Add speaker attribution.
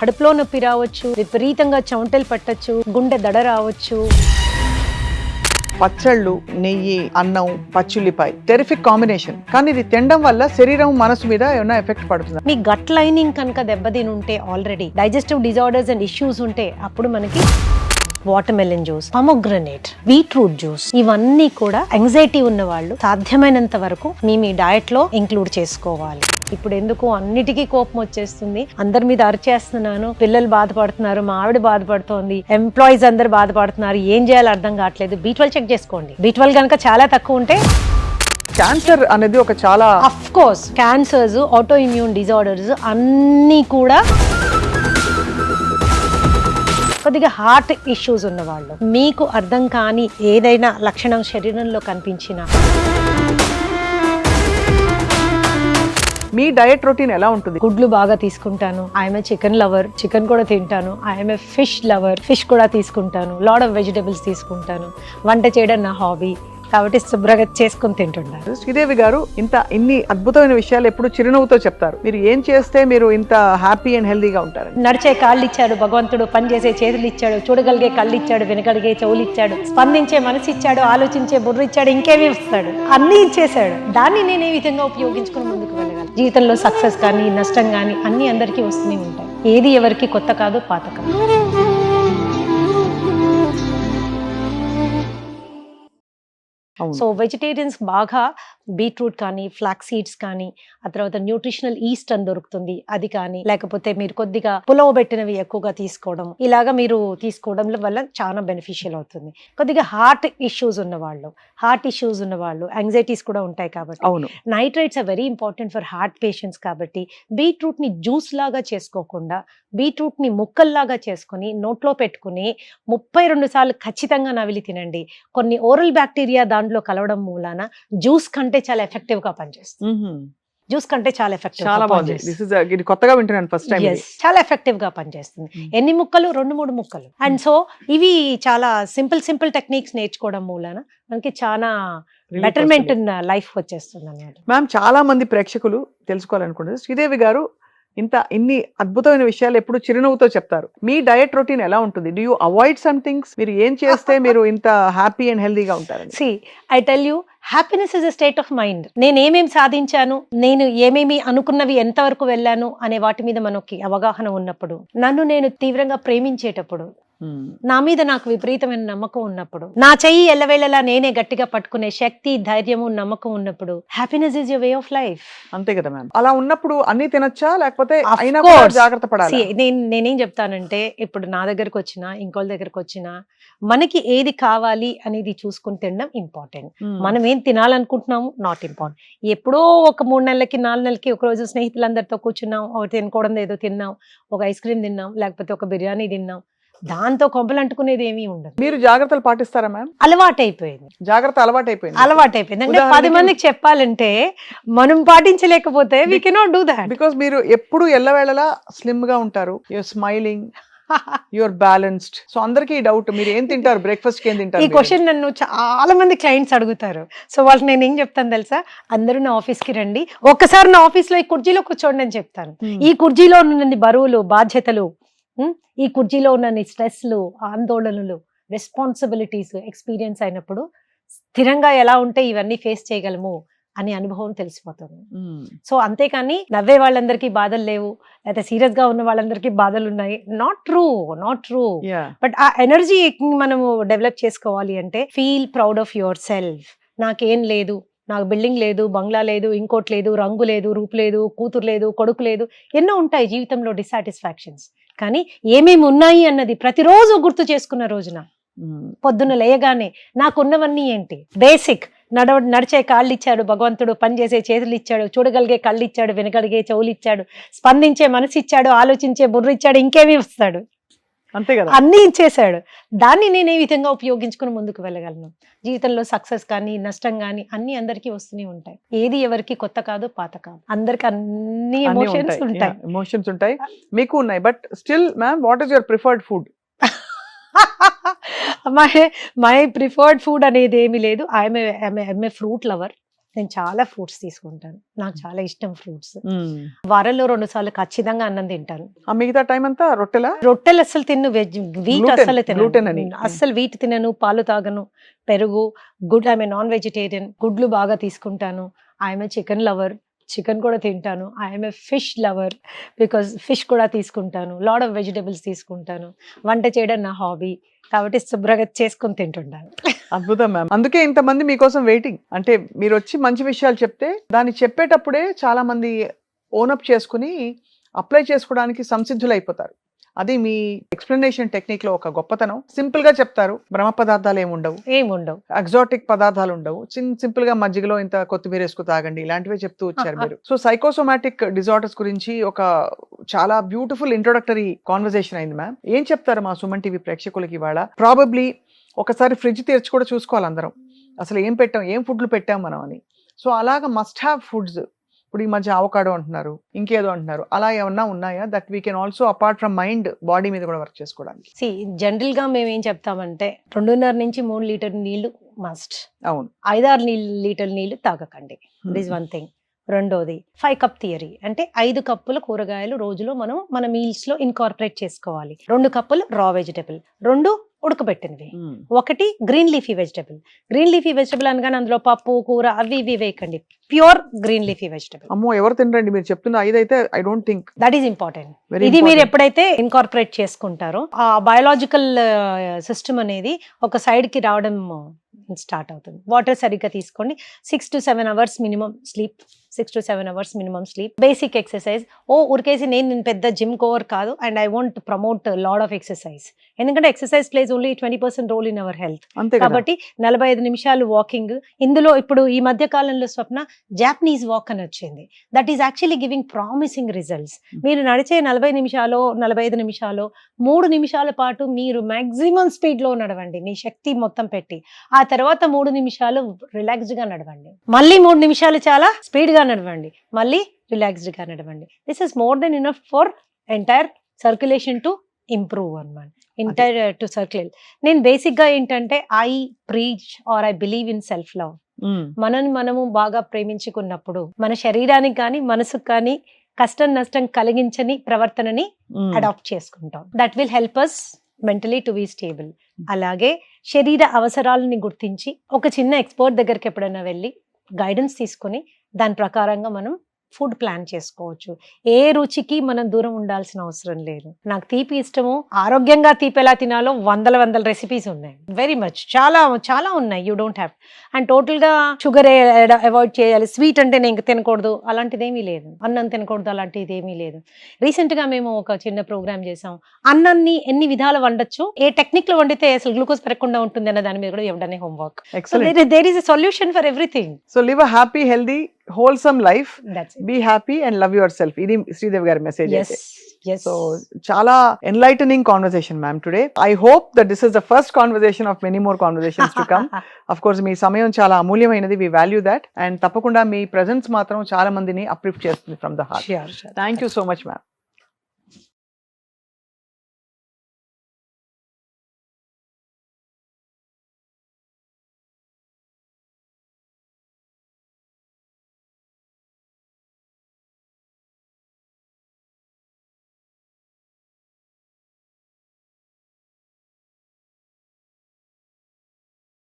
Speaker 1: కడుపులో నొప్పి రావచ్చు విపరీతంగా చెమటలు పట్టొచ్చు గుండె దడ రావచ్చు.
Speaker 2: పచ్చళ్ళు నెయ్యి అన్నం పచ్చుల్లిపాయ టెరిఫిక్ కాంబినేషన్ కానీ ఇది తినడం వల్ల శరీరం మనసు మీద ఏమైనా ఎఫెక్ట్ పడుతుంది?
Speaker 1: మీ గట్ లైనింగ్ కనుక దెబ్బతిని ఉంటే already digestive disorders and issues ఉంటే అప్పుడు మనకి watermelon juice pomegranate beetroot juice ఇవన్నీ కూడా ఎంగ్జైటీ ఉన్న వాళ్ళు సాధ్యమైనంత వరకు మీ మీ డయట్లో ఇంక్లూడ్ చేసుకోవాలి. ఇప్పుడు ఎందుకు అన్నిటికీ కోపం వచ్చేస్తుంది? అందరి మీద అరిచేస్తున్నాను పిల్లలు బాధపడుతున్నారు మా ఆవిడ బాధపడుతోంది ఎంప్లాయీస్ అందరు బాధపడుతున్నారు ఏం చేయాలో అర్థం కావట్లేదు. బీ చెక్ చేసుకోండి. బీ కనుక చాలా తక్కువ ఉంటే
Speaker 2: క్యాన్సర్ అనేది ఒక చాలా
Speaker 1: of course cancers autoimmune disorders అన్నీ కూడా కొద్దిగా హార్ట్ ఇష్యూస్ ఉన్నవాళ్ళు. మీకు అర్థం కాని ఏదైనా లక్షణం శరీరంలో కనిపించినా.
Speaker 2: మీ డయట్ రొటీన్ ఎలా ఉంటుంది?
Speaker 1: గుడ్లు బాగా తీసుకుంటాను. ఐఎమ్ చికెన్ లవర్ చికెన్ కూడా తింటాను. ఐఎమ్ ఫిష్ లవర్ ఫిష్ కూడా తీసుకుంటాను. లాడ్ ఆఫ్ వెజిటబుల్స్ తీసుకుంటాను. వంట చేయడం నా హాబీ కాబట్టి శుభ్రంగా చేసుకుని తింటున్నాను
Speaker 2: శ్రీదేవి గారు ఇంత ఇన్ని అద్భుతమైన విషయాలు ఎప్పుడు చిరునవ్వుతో చెప్తారు. మీరు ఏం చేస్తే మీరు ఇంత హ్యాపీ అండ్ హెల్దీగా ఉంటారని?
Speaker 1: నడిచే కాళ్ళు ఇచ్చాడు భగవంతుడు పనిచేసే చేతులు ఇచ్చాడు చూడగలిగే కళ్ళు ఇచ్చాడు వినగలిగే చెవులు ఇచ్చాడు స్పందించే మనసు ఇచ్చాడు ఆలోచించే బుర్ర ఇచ్చాడు ఇంకేమీ ఇస్తాడు అన్నీ ఇచ్చేసాడు దాన్ని నేను ఏ విధంగా ఉపయోగించుకుని ముందుకు వెళ్ళగలను? జీవితంలో సక్సెస్ కానీ నష్టం కానీ అన్నీ అందరికీ వస్తూనే ఉంటాయి. ఏది ఎవరికి కొత్త కాదు పాత కాదు. సో వెజిటేరియన్స్ బాగా బీట్రూట్ కానీ ఫ్లాక్ సీడ్స్ కానీ ఆ తర్వాత న్యూట్రిషనల్ ఈస్ట్ అని దొరుకుతుంది. అది కానీ లేకపోతే మీరు కొద్దిగా పులవ పెట్టినవి ఎక్కువగా తీసుకోవడం ఇలాగా మీరు తీసుకోవడం వల్ల చాలా బెనిఫిషియల్ అవుతుంది. కొద్దిగా హార్ట్ ఇష్యూస్ ఉన్న వాళ్ళు హార్ట్ ఇష్యూస్ ఉన్న వాళ్ళు యాంగ్జైటీస్ కూడా ఉంటాయి కాబట్టి
Speaker 2: అవును.
Speaker 1: Nitrates are very important for heart patients కాబట్టి బీట్రూట్ని జ్యూస్ లాగా చేసుకోకుండా బీట్రూట్ని ముక్కల్లాగా చేసుకొని నోట్లో పెట్టుకుని ముప్పై రెండు సార్లు ఖచ్చితంగా నవిలి తినండి. కొన్ని ఓరల్ బ్యాక్టీరియా దాంట్లో కలవడం మూలాన జ్యూస్ కంటే చాలా ఎఫెక్టివ్గా పనిచేస్తుంది. జ్యూస్ కంటే చాలా ఎఫెక్టివ్
Speaker 2: చాలా బాగుంది. దిస్ ఇస్ ఇది కొత్తగా వింటున్నాను ఫస్ట్ టైం
Speaker 1: చాలా ఎఫెక్టివ్గా పనిచేస్తుంది. ఎన్ని ముక్కలు? రెండు మూడు ముక్కలు. అండ్ సో ఇవి చాలా సింపుల్ సింపుల్ టెక్నిక్స్ నేర్చుకోవడం మూలాన మనకి చాలా బెటర్మెంట్ లైఫ్ వచ్చేస్తుంది అనమాట
Speaker 2: మ్యామ్ చాలా మంది ప్రేక్షకులు తెలుసుకోవాలనుకుంటున్నారు శ్రీదేవి గారు ఇంత ఇన్ని అద్భుతమైన విషయాలు ఎప్పుడు చిరునవ్వుతో చెప్తారు. మీ డయట్ రొటీన్ ఎలా ఉంటుంది? Do you avoid some things మీరు ఏం చేస్తే మీరు ఇంత హ్యాపీ అండ్ హెల్దీగా ఉంటారని?
Speaker 1: See I tell you happiness is a state of mind నేను ఏమేమి సాధించాను? నేను ఏమేమి అనుకున్నవి ఎంతవరకు వెళ్ళాను? అనే వాటి మీద మనకి అవగాహన ఉన్నప్పుడు నన్ను నేను తీవ్రంగా ప్రేమించేటప్పుడు నా మీద నాకు విపరీతమైన నమ్మకం ఉన్నప్పుడు నా చెయ్యి ఎల్లవేళలా నేనే గట్టిగా పట్టుకునే శక్తి ధైర్యము నమ్మకం ఉన్నప్పుడు happiness is your way of life
Speaker 2: అంతే కదా మ్యామ్ అలా ఉన్నప్పుడు అన్ని తినొచ్చా? లేకపోతే అయినా. జాగ్రత్త పడాలి?
Speaker 1: నేను నేనేం చెప్తానంటే ఇప్పుడు నా దగ్గరకు వచ్చినా ఇంకోళ్ళ దగ్గరకు వచ్చినా మనకి ఏది కావాలి అనేది చూసుకుని తినడం ఇంపార్టెంట్ మనం ఏం తినాలనుకుంటున్నాము నాట్ ఇంపార్టెంట్ ఎప్పుడో ఒక మూడు నెలలకి నాలుగు నెలలకి ఒక రోజు స్నేహితులందరితో కూర్చున్నాం ఒక తినకూడదు ఏదో తిన్నాం ఒక ఐస్ క్రీమ్ తిన్నాం లేకపోతే ఒక బిర్యానీ తిన్నాం. దాంతో కొంపలు అంటుకునేది ఏమీ ఉండదు.
Speaker 2: మీరు జాగ్రత్తలు పాటిస్తారా మ్యామ్?
Speaker 1: అలవాటు అయిపోయింది
Speaker 2: జాగ్రత్త అలవాటు అయిపోయింది
Speaker 1: అలవాటు అయిపోయింది అంటే పది మందికి చెప్పాలంటే మనం పాటించలేకపోతే we cannot do that
Speaker 2: because మీరు ఎప్పుడు ఎల్లవేళలా స్లిమ్గా ఉంటారు. Your smiling your balanced so అందరికీ డౌట్ మీరు ఏం తింటారు? బ్రేక్ఫాస్ట్కి ఏం తింటారు?
Speaker 1: ఈ? క్వశ్చన్ నన్ను చాలా మంది క్లయింట్స్ అడుగుతారు. సో వాళ్ళకి నేను ఏం చెప్తాను తెలుసా? అందరూ నా ఆఫీస్కి రండి. ఒక్కసారి నా ఆఫీస్లో ఈ కుర్చీలో కూర్చోండి అని చెప్తాను.
Speaker 2: Hmm.
Speaker 1: ఈ కుర్చీలో ఉన్న బరువులు బాధ్యతలు ఈ కుర్చీలో ఉన్న స్ట్రెస్లు ఆందోళనలు రెస్పాన్సిబిలిటీస్ ఎక్స్పీరియన్స్ అయినప్పుడు స్థిరంగా ఎలా ఉంటే ఇవన్నీ ఫేస్ చేయగలము అనే అనుభవం తెలిసిపోతుంది. సో అంతేకాని నవ్వే వాళ్ళందరికీ బాధలు లేవు లేకపోతే సీరియస్గా ఉన్న వాళ్ళందరికీ బాధలు ఉన్నాయి. Not true not true. But ఆ ఎనర్జీ మనము డెవలప్ చేసుకోవాలి అంటే feel proud of yourself నాకేం లేదు నాకు బిల్డింగ్ లేదు బంగ్లా లేదు ఇంకోటి లేదు రంగు లేదు రూపు లేదు కూతురు లేదు కొడుకు లేదు ఎన్నో ఉంటాయి జీవితంలో డిసాటిస్ఫాక్షన్స్ కానీ ఏమేమి ఉన్నాయి అన్నది ప్రతిరోజు గుర్తు చేసుకున్న రోజున.
Speaker 2: మ్మ్.
Speaker 1: పొద్దున్న లేయగానే నాకున్నవన్నీ ఏంటి? బేసిక్ నడవ నడిచే కాళ్ళు ఇచ్చాడు భగవంతుడు పనిచేసే చేతులు ఇచ్చాడు చూడగలిగే కళ్ళు ఇచ్చాడు వినగలిగే చెవులు ఇచ్చాడు స్పందించే మనసు ఇచ్చాడు ఆలోచించే బుర్ర ఇచ్చాడు ఇంకేమి ఇస్తాడు
Speaker 2: కదా
Speaker 1: అన్నీ ఇచ్చేశాడు. దాన్ని నేను ఏ విధంగా ఉపయోగించుకుని ముందుకు వెళ్ళగలను? జీవితంలో సక్సెస్ కానీ నష్టం కానీ అన్ని అందరికీ వస్తూనే ఉంటాయి. ఏది ఎవరికి కొత్త కాదు పాత కాదు. అందరికి అన్ని ఎమోషన్స్ ఉంటాయి.
Speaker 2: ఎమోషన్స్ ఉంటాయి. మీకు ఉన్నాయి but still ma'am what is your preferred food
Speaker 1: my my preferred food అనేది ఏమీ లేదు. ఐఎమ్ ఐఎమ్ ఫ్రూట్ లవర్ నేను చాలా ఫ్రూట్స్ తీసుకుంటాను. నాకు చాలా ఇష్టం ఫ్రూట్స్. వారంలో రెండు సార్లు ఖచ్చితంగా అన్నం తింటాను.
Speaker 2: మిగతా టైం అంతా రొట్టెలా?
Speaker 1: రొట్టెలు అస్సలు తిన్ను వెజ్ వీట్
Speaker 2: అని.
Speaker 1: తినను అస్సలు వీట్ తినను పాలు తాగను. పెరుగు గుడ్ ఐఎమ్ నాన్ వెజిటేరియన్ గుడ్లు బాగా తీసుకుంటాను. ఐఎమ్ చికెన్ లవర్ చికెన్ కూడా తింటాను. I'm a fish lover because fish కూడా తీసుకుంటాను. లాడ్ ఆఫ్ వెజిటేబుల్స్ తీసుకుంటాను. వంట చేయడం నా హాబీ కాబట్టి శుభ్రంగా చేసుకొని తింటుంటాను.
Speaker 2: అద్భుతం మ్యామ్ అందుకే ఇంతమంది మీకోసం వెయిటింగ్ అంటే మీరు వచ్చి మంచి విషయాలు చెప్తే దాన్ని చెప్పేటప్పుడే చాలా మంది ఓనప్ చేసుకుని అప్లై చేసుకోవడానికి సంసిద్ధులు అయిపోతారు అది మీ ఎక్స్ప్లెనేషన్ టెక్నిక్లో ఒక గొప్పతనం. సింపుల్గా చెప్తారు బ్రహ్మ పదార్థాలు ఏమి ఉండవు
Speaker 1: ఏం ఉండవు
Speaker 2: ఎగ్జాటిక్ పదార్థాలు ఉండవు చిన్న సింపుల్గా మజ్జిగలో ఇంత కొత్తిమీర వేసుకు తాగండి ఇలాంటివే చెప్తూ వచ్చారు మీరు. సో సైకోసోమాటిక్ డిజార్డర్స్ గురించి ఒక చాలా బ్యూటిఫుల్ ఇంట్రొడక్టరీ కాన్వర్సేషన్ అయింది మ్యామ్ ఏం చెప్తారు మా సుమన్ టీవీ ప్రేక్షకులకి ఇవాళ? ప్రాబబ్లీ ఒకసారి ఫ్రిడ్జ్ తెరిచి కూడా చూసుకోవాలి అందరం. అసలు ఏం పెట్టాం ఏం ఫుడ్లు పెట్టాం మనం అని. సో అలాగ మస్ట్ హ్యావ్ ఫుడ్స్ ఇప్పుడు ఈ మధ్య అవకాడో అంటున్నారు ఇంకేదో అంటున్నారు. అలా ఏమన్నా ఉన్నాయా that we can also apart from mind body మీద కూడా వర్క్ చేసుకోవడానికి?
Speaker 1: సి జనరల్గా మేము ఏం చెప్తామంటే రెండున్నర నుంచి మూడు లీటర్ నీళ్ళు మస్ట్
Speaker 2: అవును.
Speaker 1: ఐదారు నీళ్ళు లీటర్ నీళ్ళు తాగకండి దిస్ వన్ థింగ్ రెండోది ఫైవ్ కప్ థియరీ అంటే ఐదు కప్పుల కూరగాయలు రోజులో మనం మన మీల్స్లో ఇన్కార్పొరేట్ చేసుకోవాలి. రెండు కప్పులు రా వెజిటబుల్ రెండు ఉడకబెట్టినవి.
Speaker 2: Hmm.
Speaker 1: ఒకటి green leafy vegetable green leafy vegetable అనగానే అందులో పప్పు కూర అవి ఇవి వేయకండి. ప్యూర్ గ్రీన్ లీఫీ వెజిటబుల్
Speaker 2: అమ్మో ఎవరు తినరండి? మీరు చెప్తున్న ఐదైతే I don't think
Speaker 1: that is important ఇది మీరు ఎప్పుడైతే ఇన్కార్పొరేట్ చేసుకుంటారో ఆ బయోలాజికల్ సిస్టమ్ అనేది ఒక సైడ్కి రావడం స్టార్ట్ అవుతుంది. వాటర్ సరిగ్గా తీసుకోండి. Six to seven hours minimum sleep six to seven hours minimum sleep. Basic exercise ఓ ఉరికేసి నేను పెద్ద జిమ్ కోవర్ కాదు and I want promote lot of exercise ఎందుకంటే exercise plays only twenty percent role in our health కాబట్టి నలభై ఐదు నిమిషాలు walking ఇందులో ఇప్పుడు ఈ మధ్య కాలంలో స్వప్న జాపనీస్ వాక్ అని వచ్చింది. That is actually giving promising results మీరు నడిచే నలభై నిమిషాలు నలభై ఐదు నిమిషాలు మూడు నిమిషాల పాటు మీరు మాక్సిమం స్పీడ్లో నడవండి. మీ శక్తి మొత్తం పెట్టి. ఆ తర్వాత మూడు నిమిషాలు రిలాక్స్డ్గా నడవండి. మళ్ళీ మూడు నిమిషాలు చాలా స్పీడ్గా నడవండి. మళ్ళీ రిలాక్స్డ్గా నడవండి this is more than enough for entire circulation to improve అన్నమాట ఎంటైర్ టు సర్క్యులేట్ నేను బేసిక్గా ఏంటంటే I preach or I believe in self love. మనని మనము బాగా ప్రేమించుకున్నప్పుడు మన శరీరానికి కానీ మనసుకు కానీ కష్టం నష్టం కలిగించని ప్రవర్తనని. అడాప్ట్ చేసుకుంటాం. That will help us mentally to be stable అలాగే శరీర అవసరాలని గుర్తించి ఒక చిన్న ఎక్స్పర్ట్ దగ్గరికి ఎప్పుడైనా వెళ్ళి గైడెన్స్ తీసుకొని దాని ప్రకారంగా మనం ఫుడ్ ప్లాన్ చేసుకోవచ్చు. ఏ రుచికి మనం దూరం ఉండాల్సిన అవసరం లేదు. నాకు తీపి ఇష్టము. ఆరోగ్యంగా తీపి ఎలా తినాలో వందల వందల రెసిపీస్ ఉన్నాయి. వెరీ మచ్ చాలా చాలా ఉన్నాయి. యూ డోంట్ హ్యావ్ అండ్ టోటల్గా షుగర్ అవాయిడ్ చేయాలి. స్వీట్ అంటే నేను ఇంక తినకూడదు. అలాంటిది ఏమీ లేదు. అన్నం తినకూడదు. అలాంటిది ఏమీ లేదు. రీసెంట్గా మేము ఒక చిన్న ప్రోగ్రామ్ చేసాం అన్నాన్ని ఎన్ని విధాలు వండొచ్చు? ఏ టెక్నిక్లో వండితే అసలు గ్లూకోజ్ పెరగకుండా ఉంటుంది అన్న దాని మీద కూడా ఇవ్వడానికి homework so
Speaker 2: excellent
Speaker 1: there is a solution for everything
Speaker 2: so live a happy healthy wholesome life
Speaker 1: that's
Speaker 2: be happy and love yourself ఇది శ్రీదేవి గారి మెసేజ్
Speaker 1: ఎస్
Speaker 2: అయితే
Speaker 1: ఎస్
Speaker 2: సో చాలా enlightening conversation ma'am today I hope that this is the first conversation of many more conversations to come of course మీ సమయం చాలా అమూల్యమైనది we value that and తప్పకుండా మీ presence మాత్రం చాలా మందిని అప్రిఫ్ట్ చేస్తుంది from the heart
Speaker 1: Sure, sure.
Speaker 2: Thank you so much ma'am